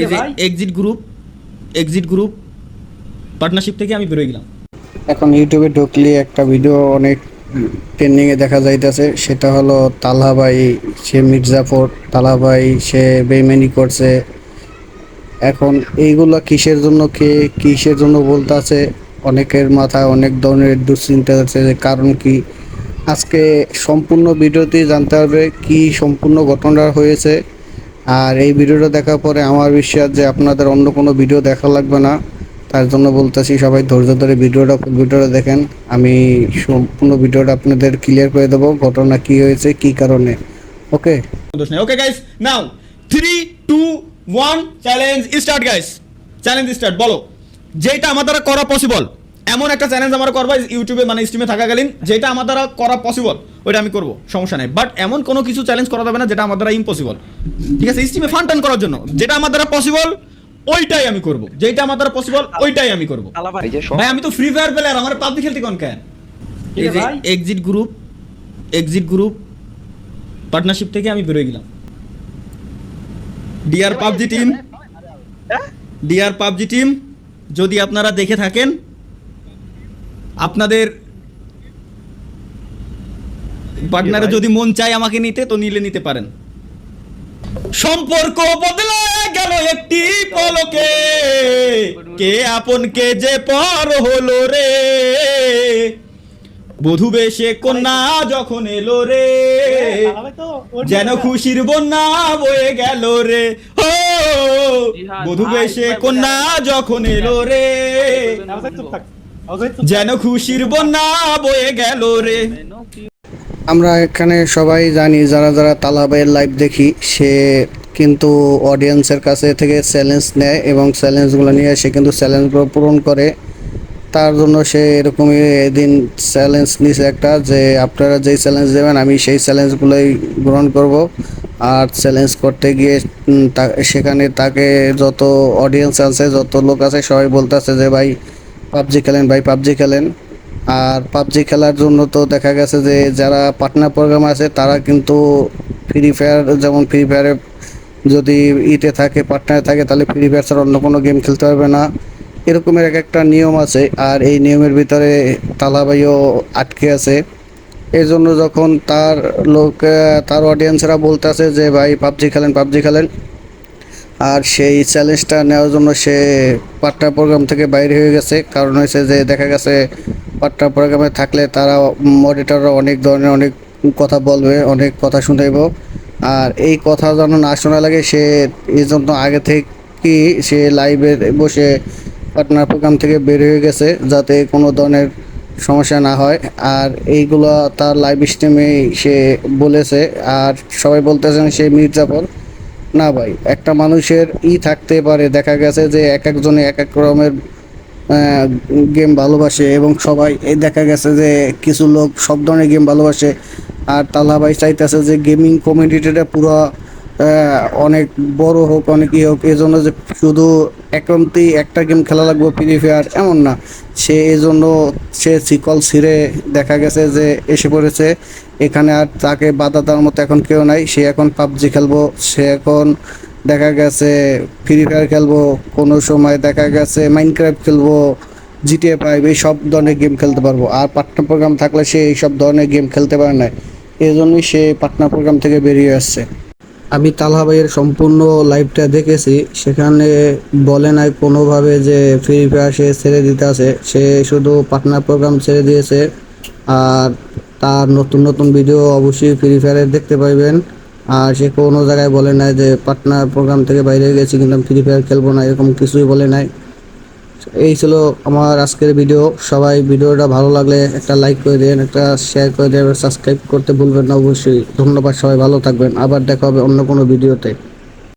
এই যে exit group exit group partnership থেকে আমি বেরোয় গেলাম। এখন ইউটিউবে ঢুকলে একটা ভিডিও অনেক ট্রেন্ডিংয়ে দেখা যাইতেছে। সেটা হলো তালহাবাই সে মির্জাফর তালহাবাই সে বেইমানি করছে। এখন এইগুলো কিসের জন্য কে কিসের জন্য বলতেছে? অনেকের মাথায় অনেক ধরনের দুশ্চিন্তা আছে যে কারণ কি? আজকে সম্পূর্ণ ভিডিওতে জানতে হবে কি সম্পূর্ণ ঘটনা হয়েছে। আর এই ভিডিওটা দেখার পরে আমার বিশ্বাস যে আপনাদের অন্য কোনো ভিডিও দেখা লাগবে না। তার জন্য বলতেছি সবাই ধৈর্য ধরে ভিডিওটা ভিডিওটা দেখেন। আমি সম্পূর্ণ ভিডিওটা আপনাদের ক্লিয়ার করে দেবো, ঘটনা কি হয়েছে, কি কারণে। Okay okay guys now three two one challenge start guys challenge start বলো। যেটা আমার দ্বারা করা পসিবল এমন একটা চ্যালেঞ্জ আমার করবা ইউটিউবে মানে স্ট্রিমে থাকাকালীন, যেটা আমার দ্বারা করা পসিবল ওইটা আমি করব সমস্যা নেই। বাট এমন কোনো কিছু চ্যালেঞ্জ করা যাবে না যেটা আমার দ্বারা ইম্পসিবল ঠিক আছে স্ট্রিমে ফান টান করার জন্য। যেটা আমার দ্বারা পসিবল ওইটাই আমি করব। যেটা আমার দ্বারা পসিবল ওইটাই আমি করব। এই যে সব ভাই আমি তো ফ্রি ফায়ার প্লেয়ার আমার পাবজি খেলতে কোন কেন এই যে exit group exit group partnership থেকে আমি বেরোয় গেলাম। DR PUBG team DR PUBG team যদি আপনারা দেখে থাকেন আপনাদের পার্টনারে যদি মন চায় আমাকে নিতে তো নিলে নিতে পারেন। সম্পর্ক বদলে গেল একটি পলকে। কে আপন কে যে পর হলো রে? বধু বেশে কন্যা যখন এলো রে যেন খুশির বন্যা বয়ে গেল রে। ও বধু বেশে কন্যা যখন এলো রে যেন খুশির বন্যা বয়ে গেল রে। আমরা এখানে সবাই জানি, যারা যারা তালাবাইয়ের লাইভ দেখি, সে কিন্তু অডিয়েন্সের কাছে থেকে চ্যালেঞ্জ নেয় এবং চ্যালেঞ্জগুলো নিয়ে সে কিন্তু চ্যালেঞ্জগুলো পূরণ করে। তার জন্য সে এরকমই এদিন চ্যালেঞ্জ নিছে একটা যে, আপনারা যেই চ্যালেঞ্জ দেবেন, আমি সেই চ্যালেঞ্জগুলোই গ্রহণ করব। আর চ্যালেঞ্জ করতে গিয়ে সেখানে তাকে যত অডিয়েন্স আছে, যত লোক আছে, সবাই বলতেছে যে, ভাই, পাবজি খেলেন, ভাই, পাবজি খেলেন। আর পাবজি খেলার জন্য তো দেখা গেছে যে যারা পার্টনার প্রোগ্রাম আছে, তারা কিন্তু ফ্রি ফায়ার যেমন ফ্রি ফায়ারে যদি ইতে থাকে পার্টনারে থাকে, তাহলে ফ্রি ফায়ার ছাড়া অন্য কোনো গেম খেলতে পারবে না। এরকমের এক একটা নিয়ম আছে, আর এই নিয়মের ভিতরে তালাবাইও আটকে আছে। এই জন্য যখন তার লোক তার অডিয়েন্সরা বলতেছে যে, ভাই, পাবজি খেলেন পাবজি খেলেন। আর সেই চ্যালেঞ্জটা নেওয়ার জন্য সে পাট্টা প্রোগ্রাম থেকে বাইরে হয়ে গেছে। কারণ হয়েছে যে, দেখা গেছে পাট্টা প্রোগ্রামে থাকলে তারা মডিটররা অনেক ধরনের অনেক কথা বলবে, অনেক কথা শুনাইব আর এই কথা যেন না শোনা লাগে, সে এই জন্য আগে থেকে সে লাইভে বসে পাটনার প্রোগ্রাম থেকে বের হয়ে গেছে, যাতে কোনো ধরনের সমস্যা না হয়। আর এইগুলো তার লাইভ স্ট্রিমে সে বলেছে, আর সবাই বলতেছেন সে মির্জাফর না ভাই, একটা মানুষের ই থাকতে পারে, দেখা গেছে যে এক একজনে এক এক রকমের গেম ভালোবাসে এবং সবাই দেখা গেছে যে কিছু লোক সব ধরনের গেম ভালোবাসে। আর তালা ভাই চাইতেছে যে গেমিং কমিউনিটিটা পুরো অনেক বড় হোক, অনেক ই হোক, এই জন্য যে শুধু একান্তই একটা গেম খেলা লাগবে ফ্রি ফায়ার এমন না। সে এই জন্য সে শিকল ছিঁড়ে দেখা গেছে যে এসে পড়েছে। এখানে আর তাকে বাধা দেওয়ার মতো এখন কেউ নাই। সে এখন পাবজি খেলব, সে এখন দেখা গেছে ফ্রি ফায়ার খেলব, কোনো সময় দেখা গেছে মাইনক্রাফট খেলব জিটিএ ফাইভ এই সব ধরনের গেম খেলতে পারব। আর পার্টনার প্রোগ্রাম থাকলে সে এই সব ধরনের গেম খেলতে পারে না। এই জন্যই সে পার্টনার প্রোগ্রাম থেকে বেরিয়ে আসছে। আমি তালহা ভাইয়ের সম্পূর্ণ লাইভটা দেখেছি। সেখানে বলে নাই কোনোভাবে যে ফ্রি ফায়ার সে ছেড়ে দিতে আছে। সে শুধু পার্টনার প্রোগ্রাম ছেড়ে দিয়েছে। আর তার নতুন নতুন ভিডিও অবশ্যই ফ্রি ফায়ারে দেখতে পাইবেন। আর সে কোনো জায়গায় বলে নাই যে পার্টনার প্রোগ্রাম থেকে বাইরে গেছি কিন্তু আমি ফ্রি ফায়ার খেলব না, এরকম কিছুই বলে নাই। এই ছিল আমার আজকের ভিডিও সবাই ভিডিওটা ভালো লাগলে একটা লাইক করে দেন, একটা শেয়ার করে দেন সাবস্ক্রাইব করতে ভুলবেন না অবশ্যই। ধন্যবাদ সবাই, ভালো থাকবেন। আবার দেখা হবে অন্য কোনো ভিডিওতে